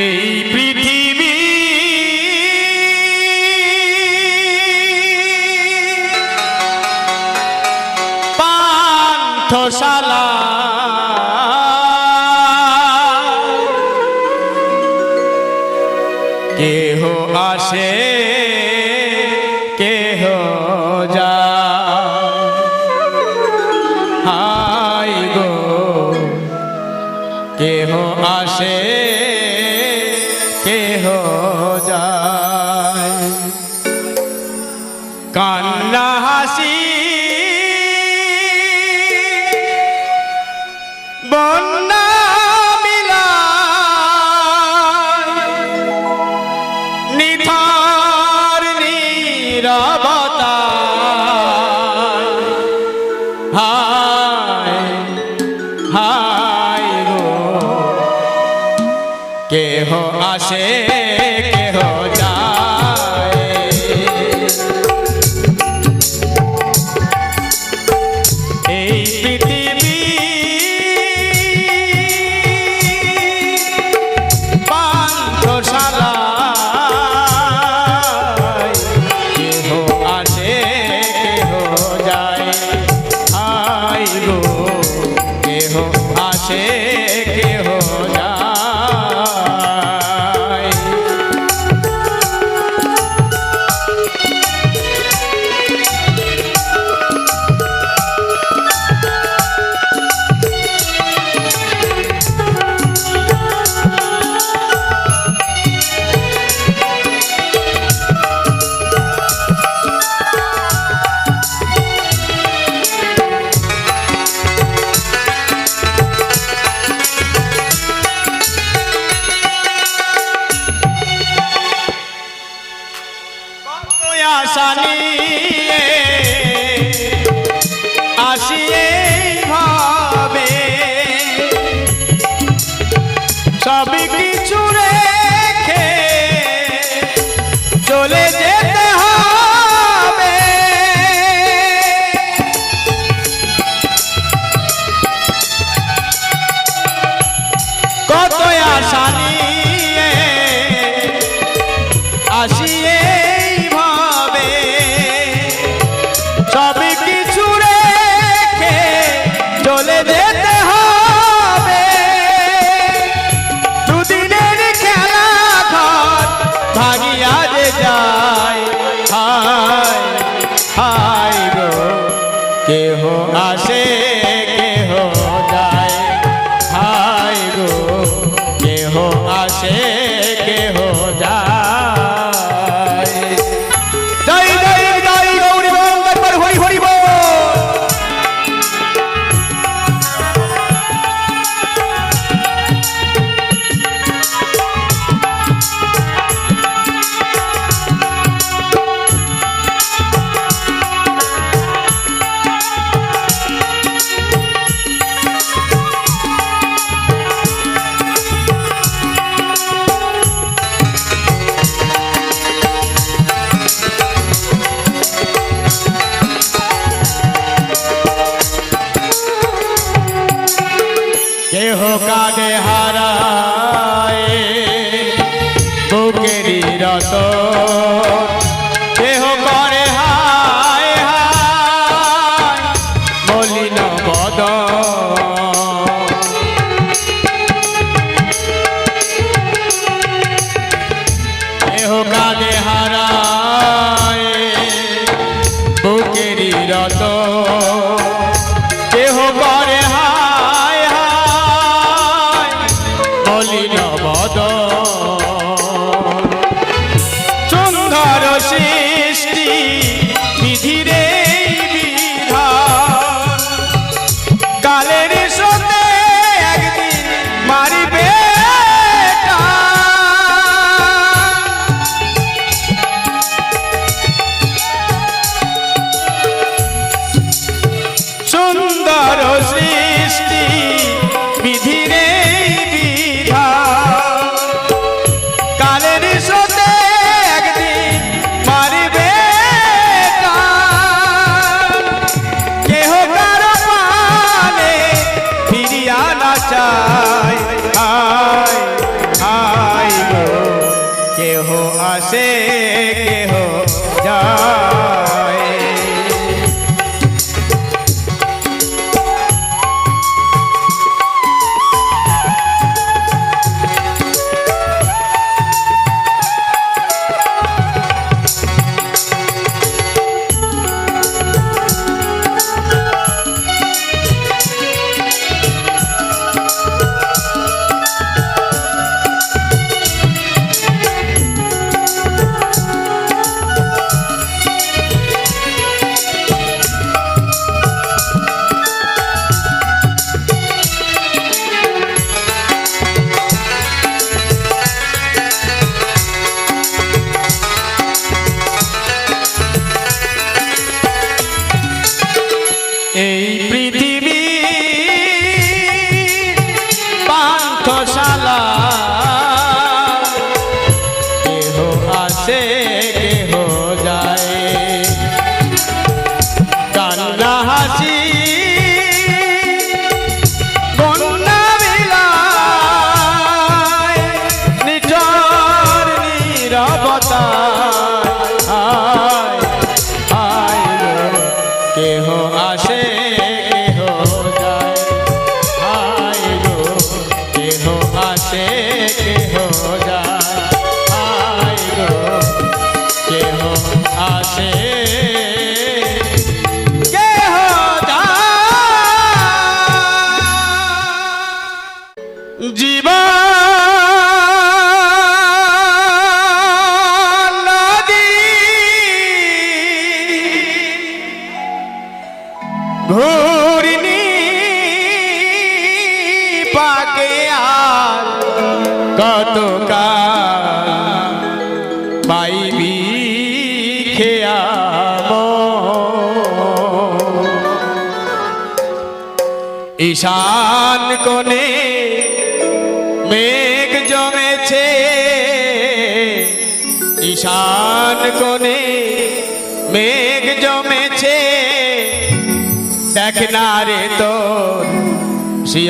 এই পৃথিবী পান্থশালা। কেহ আসে ভাই গো। কেহ আসে जाता আসে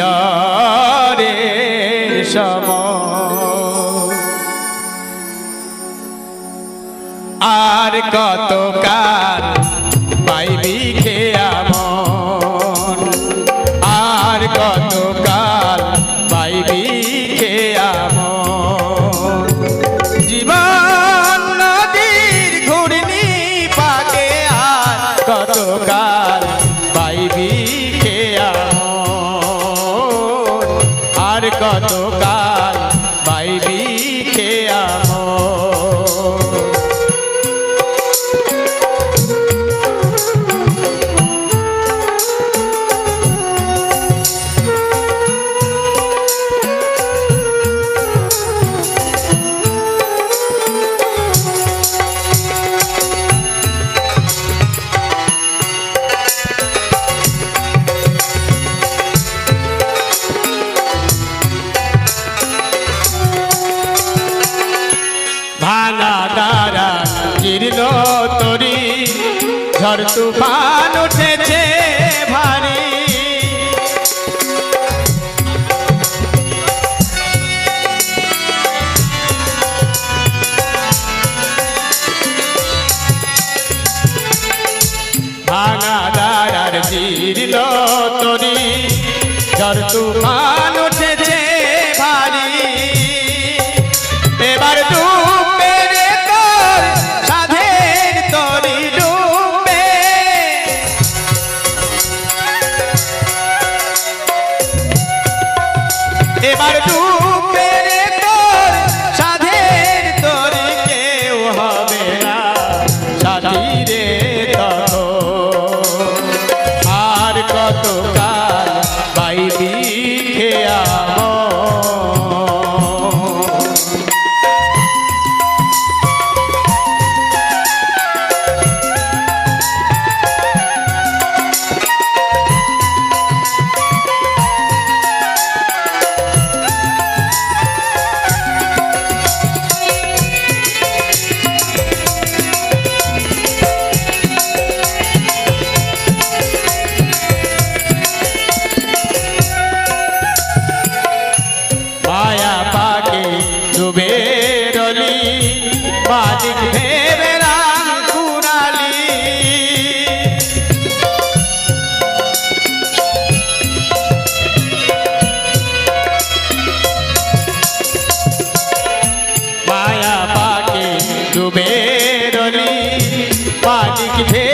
শিয়ারের সম আর কত কাল ঝড় তুফান কত দেখবে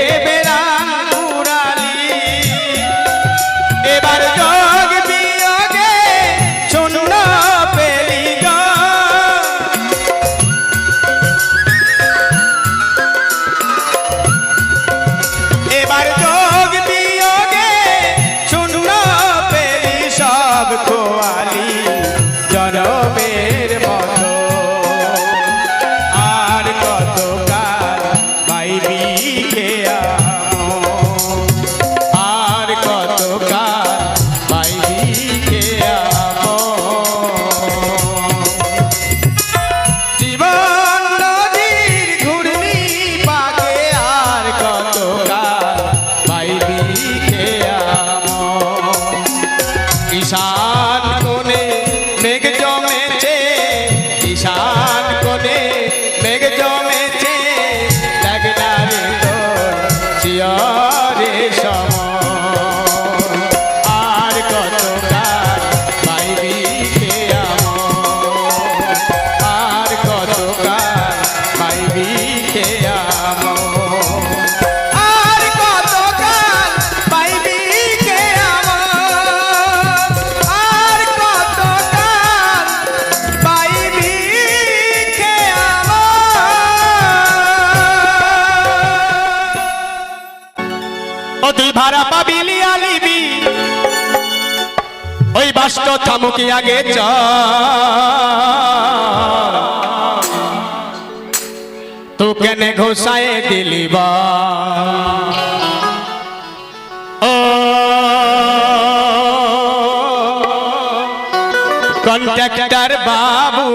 बाबू के आगे चल। तू कने घोसाए दिलीबा कंडक्टर बाबू।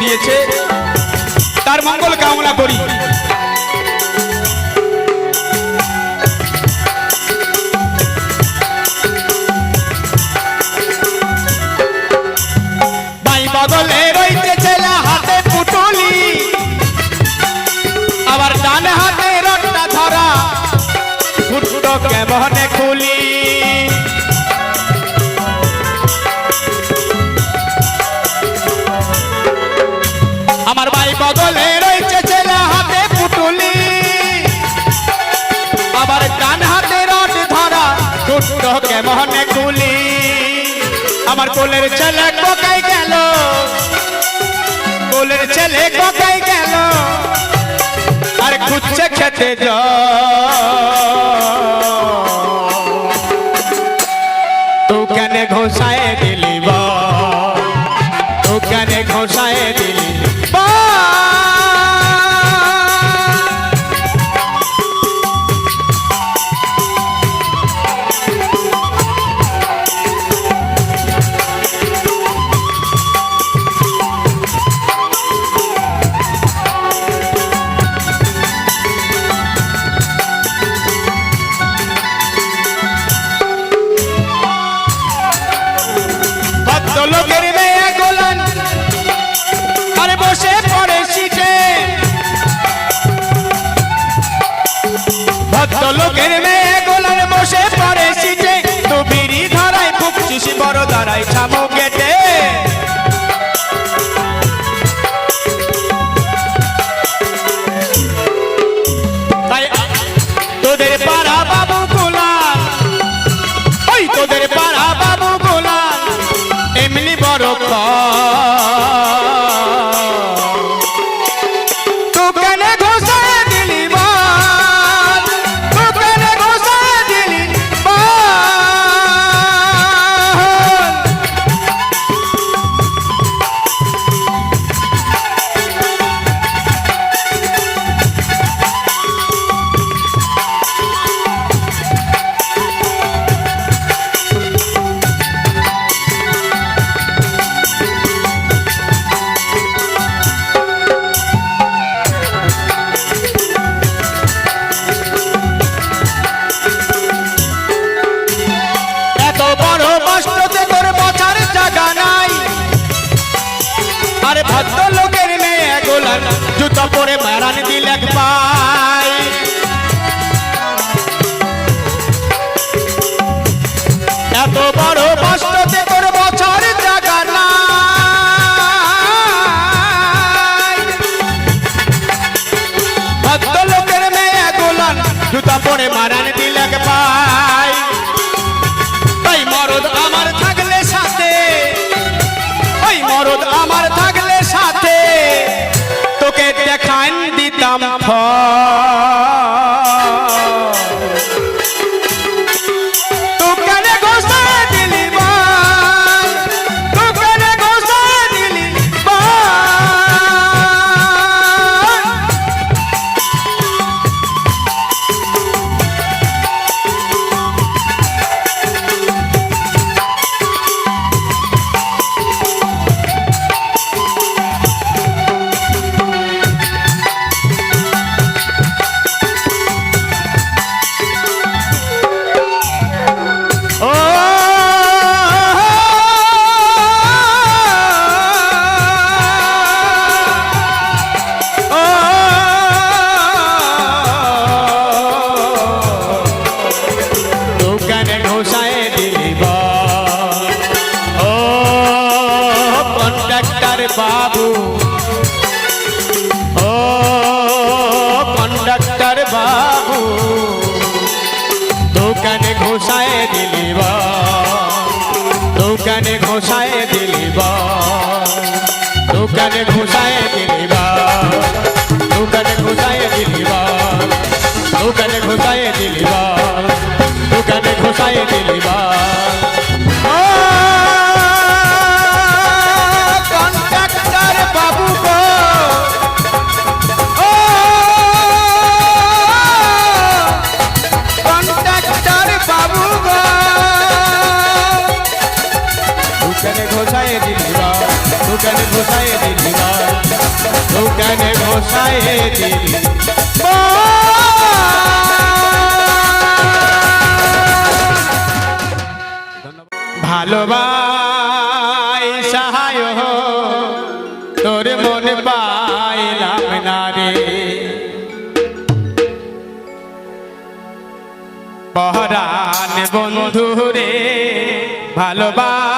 দিয়েছে। তার মঙ্গল কামনা করি। কোলের ছেলে কোকাই গেল? কোলের ছেলে কোকাই গেল? আর খুঁজছে খেতে যা তো কেন ঘোষায় বড় দাঁড়াই ছামো গেটে Paul. দোকানে ঘোষায় দিলি দোকানে ঘোষায় দিলি দোকানে ঘোষায় जाए तेरी ভালোবাই সহায় তোর মন পাইলাম না রে। পহরান বন্ধু রে ভালোবাই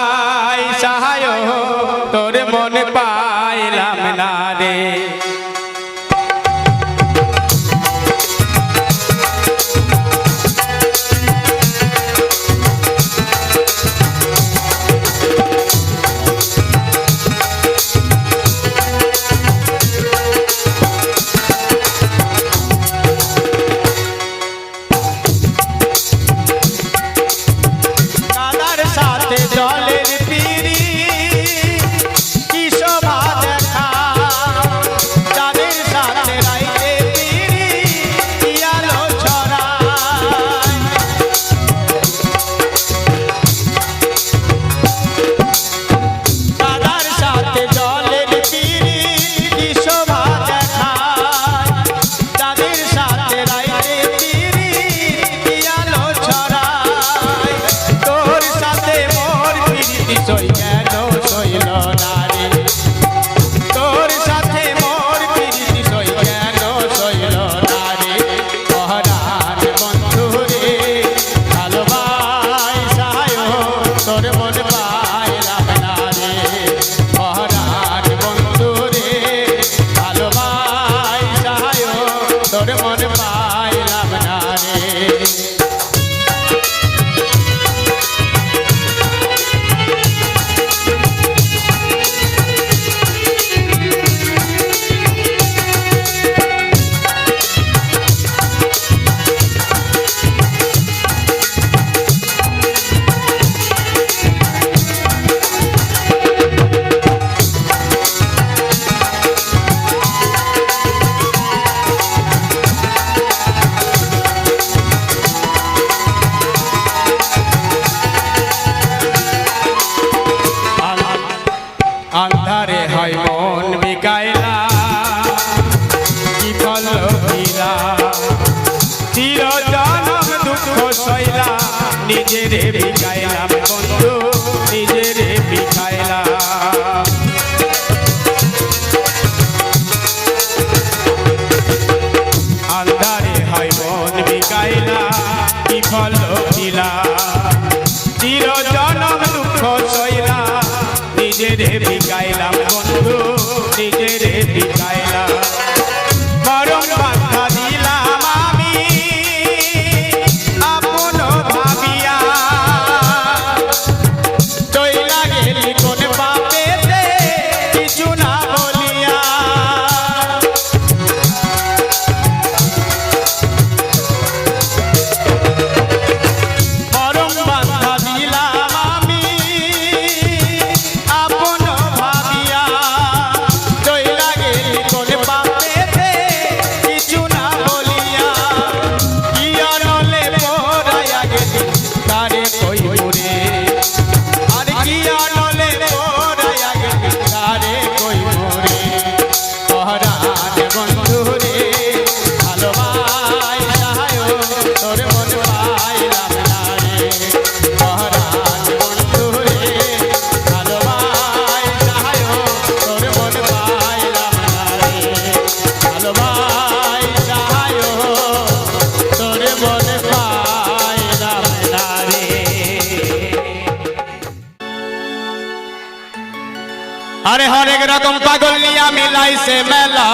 মিলাইছে মেলা।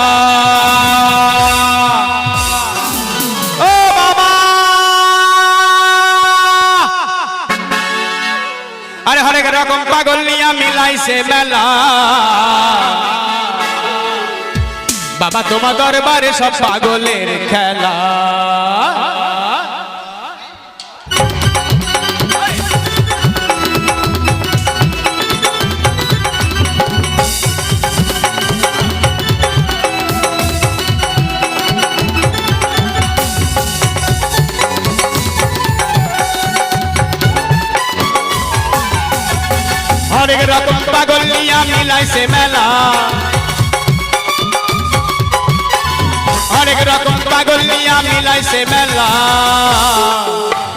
ও বাবা! আরে হরেক রকম পাগল নিয়া মিলাইছে মেলা। বাবা, তোমার দরবারে সব পাগলের খেলা। হরেক রকম পাগল নিয়া মিলাইছে মেলা। হরেক রকম পাগল নিয়া মিলাইছে মেলা।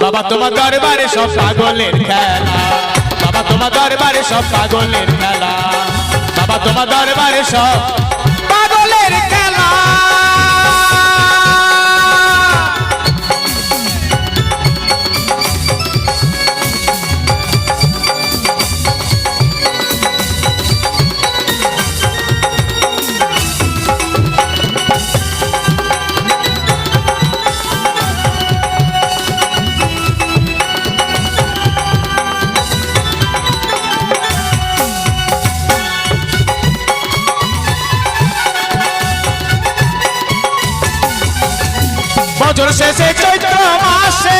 বাবা, তোমার দরবারে সব পাগলের খেলা। বাবা, তোমার দরবারে সব পাগলের খেলা। বাবা, তোমার দরবারে সব বছর শেষে চৈত্র মাসে।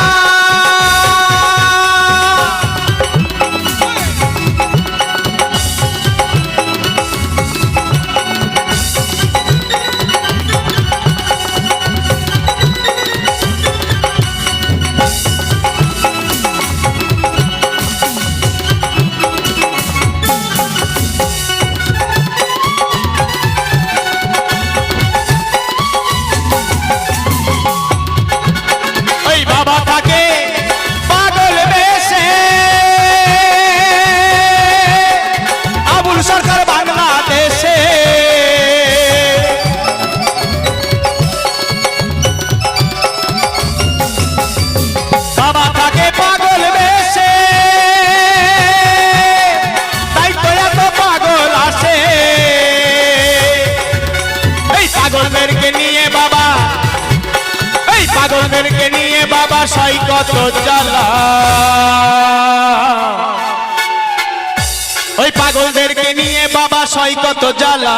পাগলদেরকে নিয়ে বাবা সৈকত কত জ্বালা।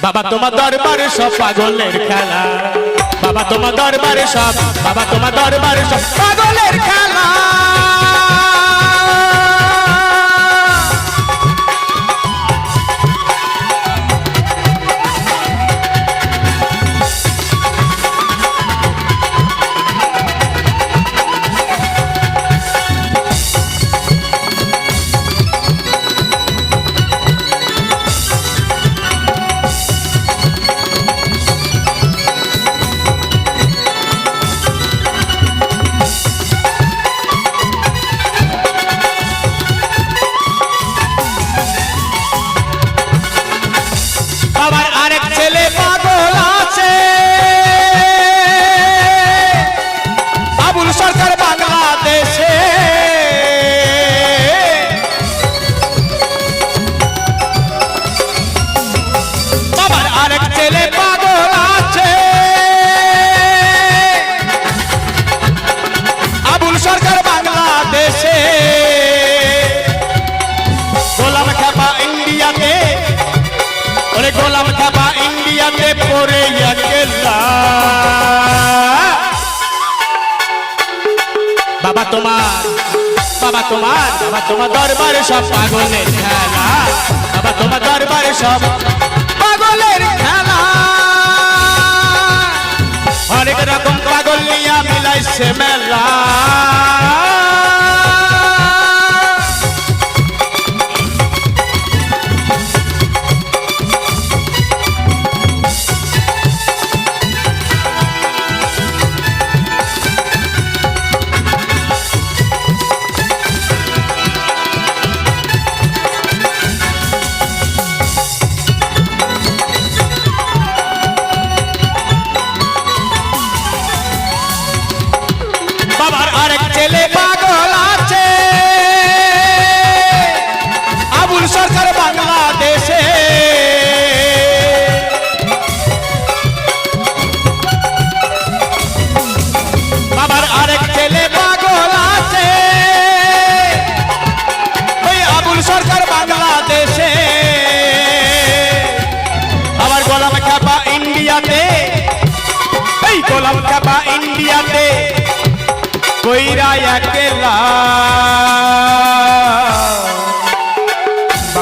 বাবা তোমার দরবারে সব পাগলের খেলা। বাবা তোমার দরবারে সব, বাবা তোমার দরবারে সব পাগলের খেলা।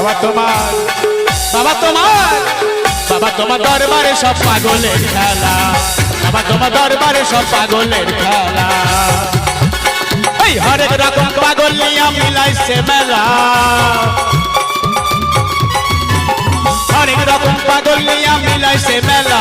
বাবা তোমার বাবা তোমার বাবা তোমার দরবারে সব পাগলের খেলা। বাবা তোমার দরবারে সব পাগলের খেলা। এই হরেক রকম পাগল নিয়ে মিলাইছে মেলা। হরেক রকম পাগল নিয়ে মিলাইছে মেলা।